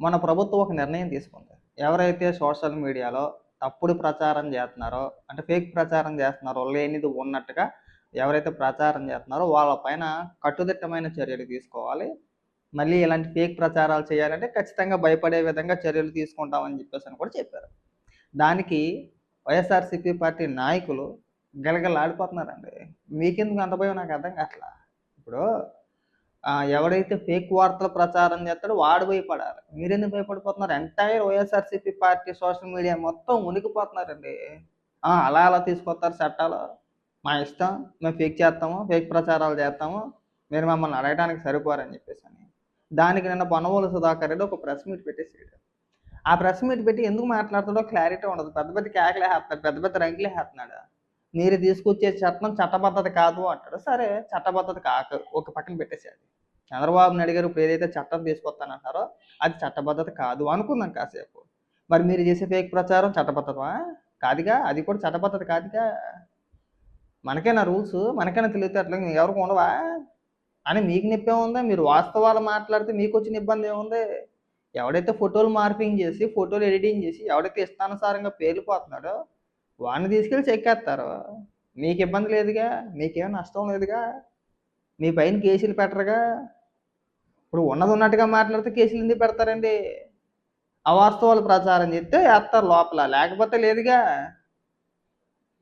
మన ప్రభుత్వం ఒక నిర్ణయం తీసుకుంది. ఎవరైతే సోషల్ మీడియాలో తప్పుడు ప్రచారం చేస్తున్నారో అంటే ఫేక్ ప్రచారం చేస్తున్నారో లేనిది ఉన్నట్టుగా ఎవరైతే ప్రచారం చేస్తున్నారో వాళ్ళ పైన కట్టుదిట్టమైన చర్యలు తీసుకోవాలి. మళ్ళీ ఇలాంటి ఫేక్ ప్రచారాలు చేయాలంటే ఖచ్చితంగా భయపడే విధంగా చర్యలు తీసుకుంటామని చెప్పేసి అని కూడా చెప్పారు. దానికి వైఎస్ఆర్సీపీ పార్టీ నాయకులు గలగలాడిపోతున్నారండి. మీకెందుకు అంత భయం? నాకు అర్థం కావట్లా. ఇప్పుడు ఎవడైతే ఫేక్ వార్తలు ప్రచారం చేస్తాడో వాడు భయపడాలి. మీరెందుకు భయపడిపోతున్నారు? Entire YSRCP party social media మొత్తం ఉనికిపోతున్నారండి అలా అలా తీసుకొస్తారు చట్టాలు. మా ఇష్టం. మేము ఫేక్ చేస్తాము ఫేక్ ప్రచారాలు చేస్తాము. మీరు మమ్మల్ని అడగడానికి సరిపోరని చెప్పేసి అని. దానికి నిన్న పొన్నవోలు సుధాకర్ రెడ్డి ఒక ప్రెస్ మీట్ పెట్టేసాడు ఆ ప్రెస్ మీట్ పెట్టి ఎందుకు మాట్లాడుతాడో క్లారిటీ ఉండదు. పెద్ద పెద్ద కేకలే వేస్తున్నాడు పెద్ద పెద్ద రంగులే వేస్తున్నాడు మీరు తీసుకొచ్చే చట్టం చట్టబద్ధత కాదు అంటాడు. సరే చట్టబద్ధత కాక ఒక పక్కన పెట్టేసేది చంద్రబాబు నాయుడు గారు ఇప్పుడు ఏదైతే చట్టం తీసుకొస్తానంటారో అది చట్టబద్ధత కాదు అనుకుందాం కాసేపు. మరి మీరు చేసే ఫేక్ ప్రచారం చట్టబద్ధతమా కాదుగా అది కూడా చట్టబద్ధత కాదుగా. మనకైనా రూల్స్ మనకైనా తెలివితేటలు మీకు ఎవరికి ఉండవా? అని మీకు నొప్పే ఉందా? మీరు వాస్తవాలు మాట్లాడితే మీకు వచ్చిన ఇబ్బంది ఏముంది? ఎవడైతే ఫోటోలు మార్పింగ్ చేసి ఫోటోలు ఎడిటింగ్ చేసి ఎవడైతే ఇష్టానుసారంగా పేలిపోతున్నాడో వాడిని తీసుకెళ్ళి చెక్కేస్తారు మీకు ఇబ్బంది లేదుగా మీకేం నష్టం లేదుగా మీ పైన కేసులు పెట్టరుగా. ఇప్పుడు ఉన్నది ఉన్నట్టుగా మాట్లాడితే కేసులు ఎందుకు పెడతారండి? అవాస్తవాలు ప్రచారం చేస్తే వేస్తారు లోపల. లేకపోతే లేదుగా.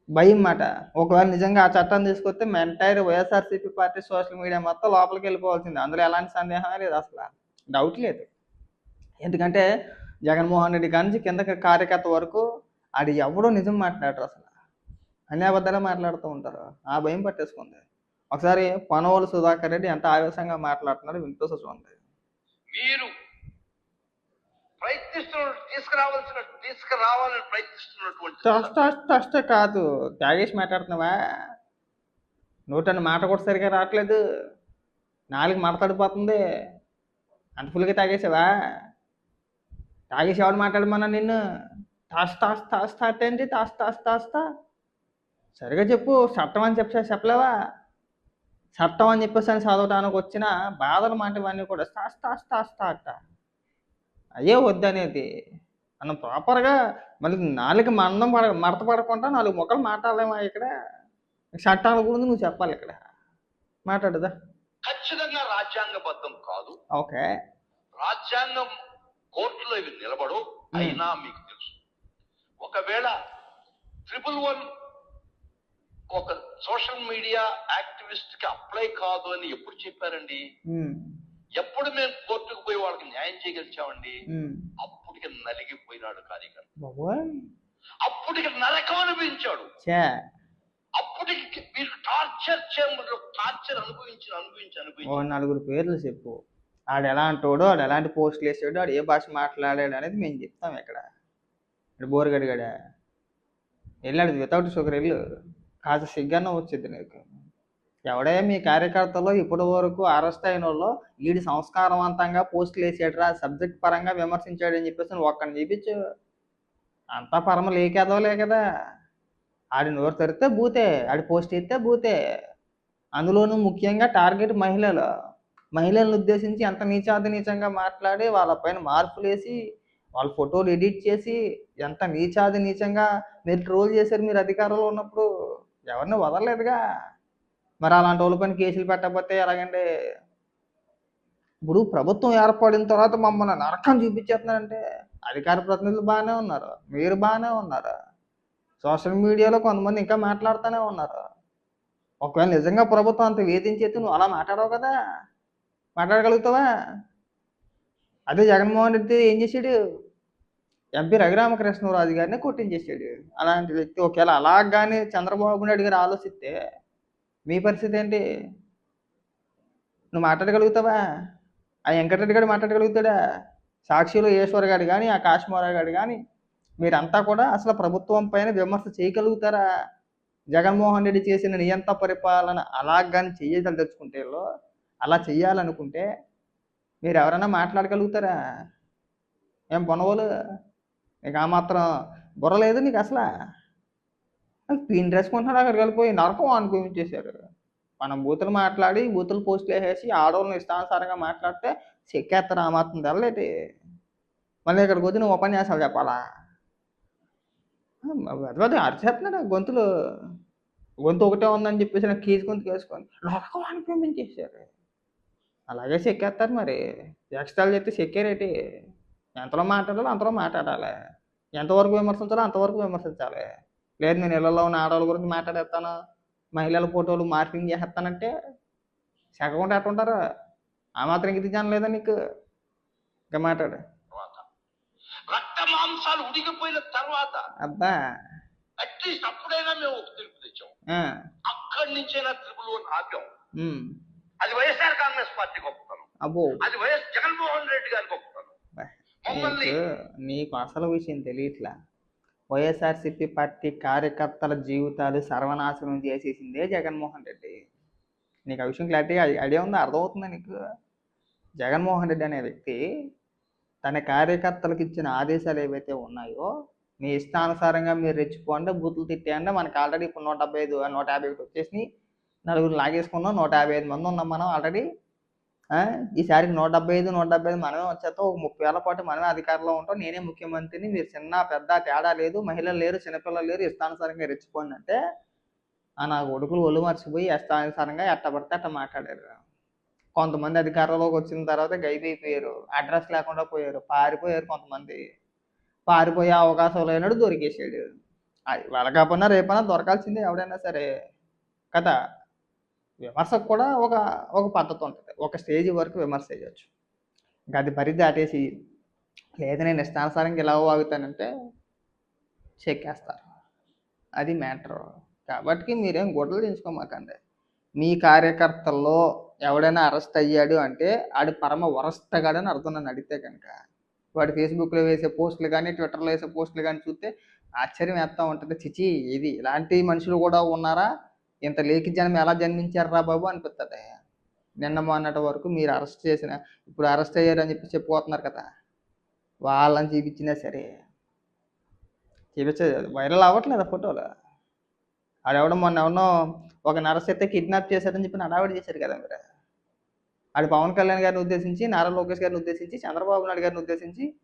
భయం మాట ఒకవేళ నిజంగా ఆ చట్టం తీసుకొస్తే entire YSRCP party social media మొత్తం లోపలికి వెళ్ళిపోవాల్సింది. అందులో ఎలాంటి సందేహమే లేదు అసలు. డౌట్ లేదు. ఎందుకంటే జగన్మోహన్ రెడ్డి కానించి కింద కార్యకర్త వరకు ఆడు ఎవడో నిజం మాట్లాడరు అసలు. అన్ని అబద్ధాలే మాట్లాడుతూ ఉంటారు. ఆ భయం పట్టేసుకుంది. ఒకసారి పనవోలు సుధాకర్ రెడ్డి ఎంత ఆవేశంగా మాట్లాడుతున్నాడు వింటూ చూడండి మీరు తీసుకురావాల్సిన తీసుకురావాలని ప్రయత్నిస్తున్నటువంటి కాదు. త్యాగేసి మాట్లాడుతున్నావా? నోటని మాట కూడా సరిగా రావట్లేదు. నాలుగు మాట్లాడిపోతుంది అంత ఫుల్గా తాగేసావా? తాగేసి ఎవడు మాట్లాడమన్నా నిన్ను? తాస్ తాస్ తాస్ తాత ఏంటి? తాస్ తాస్ తాస్తా సరిగా చెప్పు. చట్టం అని చెప్పి చెప్పలేవా? చట్టం అని చెప్పేసి అని చదవడానికి వచ్చిన బాధల మాట ఇవన్నీ కూడా తాస్ తాస్ తాస్ తాట అయ్యే వద్దనేది మనం ప్రాపర్గా మళ్ళీ నాలుగు మందం పడ మడత పడకుండా నాలుగు మొక్కలు మాట్లాడలేమా ఇక్కడ? చట్టాల గురించి నువ్వు చెప్పాలి ఇక్కడ. మాట్లాడుదా? ఖచ్చితంగా రాజ్యాంగబద్ధం కాదు. ఓకే. రాజ్యాంగం కోర్టులో ఇవి నిలబడు అయినా మీకు ఒకవేళ ట్రిపుల్ వన్ ఒక సోషల్ మీడియా యాక్టివిస్ట్కి అప్లై కాదు అని ఎప్పుడు చెప్పారండి? ఎప్పుడు మేము కోర్టుకు పోయి వాళ్ళకి న్యాయం చేయగలిచామండి. అప్పటికి నలిగిపోయినాడు కార్యకర్త అప్పటికి నరకం అనిపించాడు అప్పటికి మీరు టార్చర్ చేంబర్ టార్చర్ అనుభవించి అనుభవించి అనుభవించి నలుగురు పేర్లు చెప్పు. ఆడు ఎలాంటోడు ఆడు ఎలాంటి పోస్టులు వేసాడు ఆడు ఏ భాష మాట్లాడాడు అనేది మేము చెప్తాం ఇక్కడ. ఇక్కడ బోరు గడిగాడా వెళ్ళాడు వితౌట్ షుగర్ వెళ్ళు కాస్త సిగ్గన్న వచ్చింది నీకు. ఎవడే మీ కార్యకర్తలో ఇప్పటి వరకు అరెస్ట్ అయిన వాళ్ళు వీడి సంస్కారవంతంగా పోస్టులు వేసాడురా సబ్జెక్ట్ పరంగా విమర్శించాడు అని చెప్పేసి ఒక్కడిని చూపించు. అంతా పరమ లేకేదోలే కదా. ఆడి నోరు తెరిస్తే బూతే ఆడి పోస్ట్ ఇస్తే బూతే. అందులోనూ ముఖ్యంగా టార్గెట్ మహిళలు. మహిళలను ఉద్దేశించి ఎంత నీచాది నీచంగా మాట్లాడి వాళ్ళ పైన మార్పులు వేసి వాళ్ళు ఫోటోలు ఎడిట్ చేసి ఎంత నీచాది నీచంగా మీరు ట్రోల్ చేశారు మీరు అధికారంలో ఉన్నప్పుడు ఎవరిని వదలలేదుగా? మరి అలాంటి వాళ్ళ కేసులు పెట్టకపోతే ఎలాగండి? ఇప్పుడు ప్రభుత్వం ఏర్పడిన తర్వాత మమ్మల్ని నరకం చూపించేస్తున్నారంటే అధికార ప్రతినిధులు బాగానే ఉన్నారు మీరు బాగానే ఉన్నారు. సోషల్ మీడియాలో కొంతమంది ఇంకా మాట్లాడుతూనే ఉన్నారు. ఒకవేళ నిజంగా ప్రభుత్వం అంత వేధించేస్తే నువ్వు అలా మాట్లాడవు కదా? మాట్లాడగలుగుతావా? అదే జగన్మోహన్ రెడ్డి ఏం చేసాడు ఎంపీ రఘురామకృష్ణరాజు గారిని కొట్టించేసాడు. అలాంటి వ్యక్తి ఒకవేళ అలాగ కానీ చంద్రబాబు నాయుడు గారు ఆలోచిస్తే మీ పరిస్థితి ఏంటి? నువ్వు మాట్లాడగలుగుతావా? ఆ వెంకటరెడ్డి గారు మాట్లాడగలుగుతాడా? సాక్షిలో ఈశ్వర్ గారు కానీ ఆ కాశ్మీరావు గారు కానీ మీరంతా కూడా అసలు ప్రభుత్వం పైన విమర్శ చేయగలుగుతారా? జగన్మోహన్ రెడ్డి చేసిన నియంత పరిపాలన అలా కానీ చెయ్యదలుచుకుంటే అలా చేయాలనుకుంటే మీరు ఎవరైనా మాట్లాడగలుగుతారా? ఏం పొనవలు నీకు ఆ మాత్రం బుర్ర లేదు నీకు అసలు? పీన్ డ్రెస్కుంటున్నాడు అక్కడికి వెళ్ళిపోయి నరకం అనుభవించేశారు మనం బూతులు మాట్లాడి బూతులు పోస్టులు వేసేసి ఆడవాళ్ళని ఇష్టానుసారంగా మాట్లాడితే చెక్కేస్తారు ఆ మాత్రం తెల్లటి మళ్ళీ ఇక్కడికి వచ్చి నువ్వు ఉపన్యాసాలు చెప్పాలా? అదే అరిచేస్తున్నాడు గొంతులు. గొంతు ఒకటే ఉందని చెప్పేసి నాకు కీజు గొంతు వేసుకొని నరకం పంపించేశారు అలాగే చెక్కేస్తారు మరి. ఎక్స్ట్రాలు చెప్తే చెక్కేరేటి. ఎంతలో మాట్లాడాలో అంతలో మాట్లాడాలి. ఎంతవరకు విమర్శించాలో అంతవరకు విమర్శించాలి. లేదు నేను ఇళ్ళలో ఉన్న ఆడవాళ్ళ గురించి మాట్లాడేస్తాను. మహిళల ఫోటోలు మార్పింగ్ చేస్తానంటే చెక్కకుండా ఎట్టుంటారు ఆ మాత్రం ఇది లేదా నీకు? ఇంకా మాట్లాడు. తర్వాత. రక్త మాంసాలు ఉడికిపోయిన తర్వాత అబ్బా. అట్లీస్ట్ అప్పుడైనా మేము ఒక తీర్పు తెచ్చాం. అక్కడి నుంచైనా త్రిపుల్ ఆపాం. అది వైఎస్ఆర్ కాంగ్రెస్ పార్టీ గొప్పతనం. అబ్బో. అది వైఎస్ జగన్మోహన్ రెడ్డి గారి గొప్పతనం. నీకు నీకు అసలు విషయం తెలియట్లా? వైఎస్ఆర్సీపీ పార్టీ కార్యకర్తల జీవితాలు సర్వనాశనం చేసేసిందే జగన్మోహన్ రెడ్డి. నీకు ఆ విషయం క్లారిటీ ఐడియా ఉందా? అర్థమవుతుందా నీకు? జగన్మోహన్ రెడ్డి అనే వ్యక్తి తన కార్యకర్తలకు ఇచ్చిన ఆదేశాలు ఏవైతే ఉన్నాయో మీ ఇష్టానుసారంగా మీరు రెచ్చిపోండి బూతులు తిట్టేయండి. మనకి ఆల్రెడీ ఇప్పుడు నూట డెబ్బై ఐదు నూట యాభై ఒకటి వచ్చేసి నలుగురు లాగేసుకున్నాం నూట యాభై ఐదు మంది ఉన్నాం మనం ఆల్రెడీ. ఈసారికి నూట డెబ్బై ఐదు నూట డెబ్బై ఐదు మనమే వచ్చేస్తాం. ఒక ముప్పై ఏళ్ళ పాటు మనమే అధికారంలో ఉంటాం. నేనే ముఖ్యమంత్రిని. మీరు చిన్న పెద్ద తేడా లేదు. మహిళలు లేరు చిన్నపిల్లలు లేరు. ఇష్టానుసారంగా రెచ్చిపోండి అంటే ఆ నా కొడుకులు ఒళ్ళు మర్చిపోయి ఇష్టానుసారంగా ఎట్టబడితే అట్ట మాట్లాడారు. కొంతమంది అధికారంలోకి వచ్చిన తర్వాత గైబైపోయారు అడ్రస్ లేకుండా పోయారు. పారిపోయారు కొంతమంది. పారిపోయే అవకాశం లేనాడు దొరికేసాడు అది వాళ్ళ కాకపోయినా రేపైనా దొరకాల్సిందే ఎవడైనా సరే. కదా? విమర్శకు కూడా ఒక ఒక పద్ధతి ఉంటుంది. ఒక స్టేజ్ వరకు విమర్శ చేయొచ్చు. ఇంకా అది పరి దాటేసి లేదు నేను ఇష్టానుసారంగా ఇలా వాగుతానంటే చెక్కేస్తారు. అది మ్యాటర్. కాబట్టి మీరేం గొడవలు దించుకోమాకండి మీ కార్యకర్తల్లో ఎవడైనా అరెస్ట్ అయ్యాడు అంటే ఆడు పరమ వరస్తగాడని అర్థం నన్ను అడిగితే కనుక వాడు ఫేస్బుక్లో వేసే పోస్టులు కానీ ట్విట్టర్లో వేసే పోస్టులు కానీ చూస్తే ఆశ్చర్యం వేస్తూ ఉంటుంది. చిచి ఇది ఇలాంటి మనుషులు కూడా ఉన్నారా? ఇంత లేఖి జనం ఎలా జన్మించారా బాబు అనిపిస్తుంది నిన్న మొన్నటి వరకు మీరు అరెస్ట్ చేసిన ఇప్పుడు అరెస్ట్ అయ్యారు అని చెప్పి చెప్పుకోతున్నారు కదా. వాళ్ళని చూపించినా సరే. చూపించలేదు. వైరల్ అవ్వట్లేదు ఆ ఫోటోలు? ఆడెవడం మొన్న ఎవడో ఒక నరస్ అయితే కిడ్నాప్ చేశారని చెప్పి నడావిడి చేశారు కదా మీరు. ఆడు పవన్ కళ్యాణ్ గారిని ఉద్దేశించి నారా లోకేష్ గారిని ఉద్దేశించి చంద్రబాబు నాయుడు గారిని ఉద్దేశించి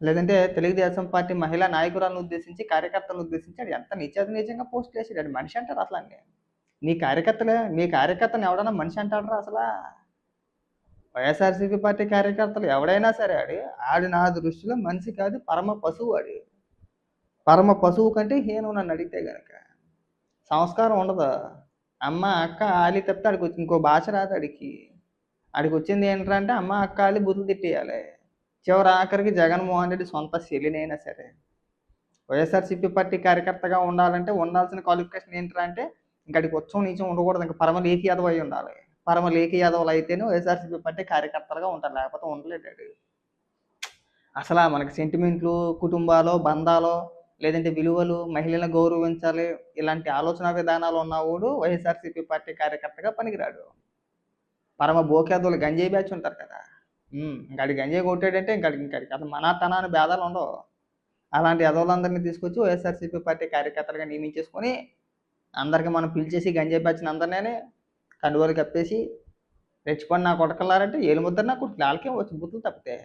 లేదంటే తెలుగుదేశం పార్టీ మహిళా నాయకురాలను ఉద్దేశించి కార్యకర్తలను ఉద్దేశించి అది ఎంత నిత్యాతి నిజంగా పోస్ట్ చేసాడు అది మనిషి అంటారు అసలు అండి నీ కార్యకర్తలే మీ కార్యకర్తను ఎవడన్నా మనిషి అంటాడరా అసలు? వైఎస్ఆర్సీపీ పార్టీ కార్యకర్తలు ఎవడైనా సరే ఆడి ఆడి నా దృష్టిలో మనిషి కాదు పరమ పశువు ఆడి. పరమ పశువు కంటే హీనం నన్ను అడిగితే కనుక సంస్కారం ఉండదు. అమ్మ అక్క ఆలి తప్పితే ఆడికి ఇంకో భాష రాదు ఆడికి. ఆడికి వచ్చింది ఏంటంటే అమ్మ అక్క ఆలి బుద్ధులు తిట్టేయాలి. చివరి ఆఖరికి జగన్మోహన్ రెడ్డి సొంత శైలినైనా సరే వైఎస్ఆర్సీపీ పార్టీ కార్యకర్తగా ఉండాలంటే ఉండాల్సిన క్వాలిఫికేషన్ ఏంటంటే అంటే ఇంకటికి ఉత్సవం నీచం ఉండకూడదు. ఇంకా పరమ లేఖి యాదవ్ అయి ఉండాలి. పరమ లేఖి యాదవులు అయితేనే వైఎస్ఆర్సీపీ పార్టీ కార్యకర్తలుగా ఉంటారు. లేకపోతే ఉండలేడు అసలు మనకి సెంటిమెంట్లు కుటుంబాలు బంధాలు లేదంటే విలువలు మహిళలను గౌరవించాలి ఇలాంటి ఆలోచన విధానాలు ఉన్నవాడు వైఎస్ఆర్సీపీ పార్టీ కార్యకర్తగా పనికిరాడు. పరమ బోకేదోలు గంజాయి బ్యాచ్ ఉంటారు కదా. ఇంకాడి గంజాయి కొట్టాడంటే ఇంకా ఇంకాడికి. అసలు మన తన అని భేదాలు ఉండవు. అలాంటి యదవులందరినీ తీసుకొచ్చి వైఎస్ఆర్సీపీ పార్టీ కార్యకర్తలుగా నియమించేసుకొని అందరికీ మనం పిలిచేసి గంజాయి పచ్చిన అందరినీ కండువలు కప్పేసి రెచ్చిపోయి నా కొడకలారంటే ఏలు ముద్దరు నా కొడుకు వాళ్ళకే వచ్చి బూతులు తప్పితే?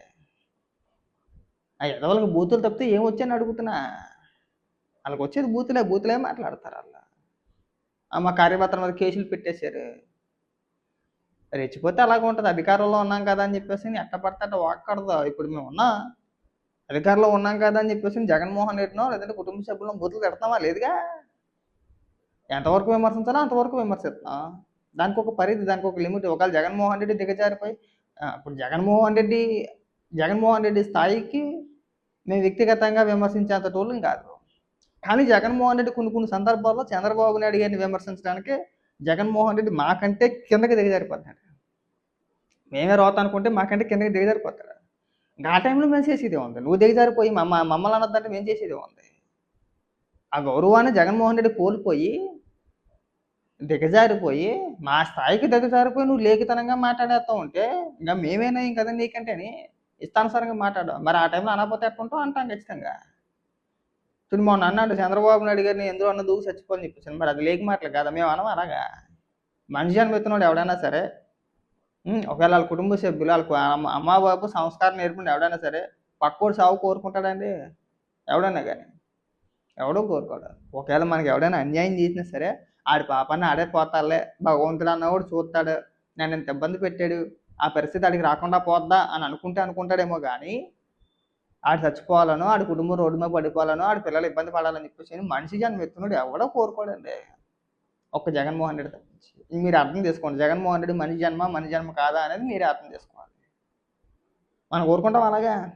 ఆ ఎదవలకు బూతులు తప్పితే ఏం వచ్చాయని అడుగుతున్నా? వాళ్ళకి వచ్చేది బూతులే బూతులే మాట్లాడతారు వాళ్ళు. ఆ మా కార్యకర్తల మీద కేసులు పెట్టేశారు. రెచ్చిపోతే అలాగ ఉంటుంది. అధికారంలో ఉన్నాం కదా అని చెప్పేసి ఎట్ట పడితే అట్ట వాక్కడదు ఇప్పుడు మేము ఉన్నా అధికారంలో ఉన్నాం కదా అని చెప్పేసి జగన్మోహన్ రెడ్డినో లేదంటే కుటుంబ సభ్యులను బూతులు తిడతామా? లేదుగా. ఎంతవరకు విమర్శించాలో అంతవరకు విమర్శిస్తాం. దానికి ఒక పరిధి దానికి ఒక లిమిట్. ఒకవేళ జగన్మోహన్ రెడ్డి దిగజారిపోయి ఇప్పుడు జగన్మోహన్ రెడ్డి జగన్మోహన్ రెడ్డి స్థాయికి మేము వ్యక్తిగతంగా విమర్శించేంత టోలం కాదు. కానీ జగన్మోహన్ రెడ్డి కొన్ని కొన్ని సందర్భాల్లో చంద్రబాబు నాయుడు గారిని విమర్శించడానికి జగన్మోహన్ రెడ్డి మాకంటే కిందకి దిగజారిపోతున్నాడు మేమే రోత అనుకుంటే మాకంటే కిందకి దిగజారిపోతారు. ఇంకా ఆ టైంలో మేము చేసేది ఉంది నువ్వు దిగజారిపోయి మమ్మ మమ్మల్ని అన్నదంటే మేము చేసేది ఉంది ఆ గౌరవాన్ని జగన్మోహన్ రెడ్డి కోల్పోయి దిగజారిపోయి మా స్థాయికి దిగజారిపోయి నువ్వు లేఖితనంగా మాట్లాడేస్తా ఉంటే ఇంకా మేమేనా కదా నీకంటేని ఇష్టానుసారంగా మాట్లాడాం మరి ఆ టైంలో అనకపోతే ఎట్టుకుంటాం అంటాం ఖచ్చితంగా. చూడు మొన్న అన్నాడు చంద్రబాబు నాయుడు గారిని ఎందులో అన్న దూకు చచ్చిపోని చెప్పేసి. మరి అది లేక మాటలు కదా? మేము అనం అలాగా మనిషి అనిపెత్తున్నాడు ఎవడైనా సరే. ఒకవేళ వాళ్ళ కుటుంబ సభ్యులు వాళ్ళకు అమ్మ బాబు సంస్కారం నేర్పండి ఎవడైనా సరే పక్కోడు సావు కోరుకుంటాడండి? ఎవడన్నా కానీ ఎవడో కోరుకోడు. ఒకవేళ మనకి ఎవడైనా అన్యాయం చేసినా సరే ఆడి పాపాన్ని ఆడే పోతాలే భగవంతుడు అన్నవాడు చూస్తాడు. నేను ఇంత ఇబ్బంది పెట్టాడు. ఆ పరిస్థితి ఆడికి రాకుండా పోద్దా అని అనుకుంటే అనుకుంటాడేమో కానీ ఆడు చచ్చిపోవాలనో ఆడి కుటుంబం రోడ్డు మీద పడిపోవాలనో ఆడి పిల్లలు ఇబ్బంది పడాలని చెప్పేసి మనిషి జన్మ ఎత్తున్నాడు ఎవడో కోరుకోడండి. ఒక్క జగన్మోహన్ రెడ్డి మీరు అర్థం చేసుకోండి. జగన్మోహన్ రెడ్డి మనిషి జన్మ మనిషి జన్మ కాదా అనేది మీరే అర్థం చేసుకోవాలి. మనం కోరుకుంటాం అలాగా?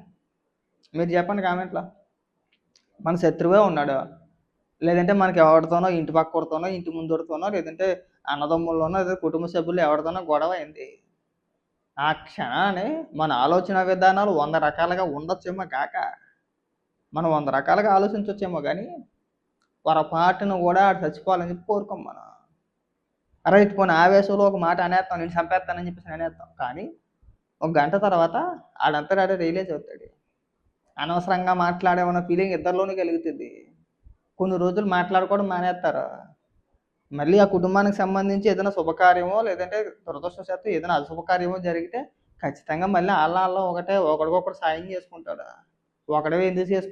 మీరు చెప్పండి కామెంట్లో. మన శత్రువే ఉన్నాడు. లేదంటే మనకి ఎవరితోనో ఇంటి పక్కడితోనో ఇంటి ముందుతోనో లేదంటే అన్నదమ్ముల్లోనో లేదా కుటుంబ సభ్యులు ఎవరితోనో గొడవ అయింది. ఆ క్షణాన్ని మన ఆలోచన విధానాలు వంద రకాలుగా ఉండొచ్చేమో కాక మనం వంద రకాలుగా ఆలోచించవచ్చేమో కానీ పొరపాటును కూడా చచ్చిపోవాలని చెప్పి కోరుకోం మనం. అరే పోనీ ఆవేశంలో ఒక మాట అనేస్తాం నేను చంపేస్తానని చెప్పేసి అనేస్తాం కానీ ఒక గంట తర్వాత ఆడంతా ఆడే రియలైజ్ అవుతాడు. అనవసరంగా మాట్లాడే ఉన్న ఫీలింగ్ ఇద్దరిలోనూ కలుగుతుంది. కొన్ని రోజులు మాట్లాడుకోవడం మానేస్తారు మళ్ళీ ఆ కుటుంబానికి సంబంధించి ఏదైనా శుభకార్యమో లేదంటే దురదృష్టశాత్తు ఏదైనా అశుభకార్యమో జరిగితే ఖచ్చితంగా మళ్ళీ వాళ్ళ వాళ్ళ ఒకటే ఒకడికొకడు సాయం చేసుకుంటాడు. ఒకడే ఎందుకు చేసుకుంటాడు?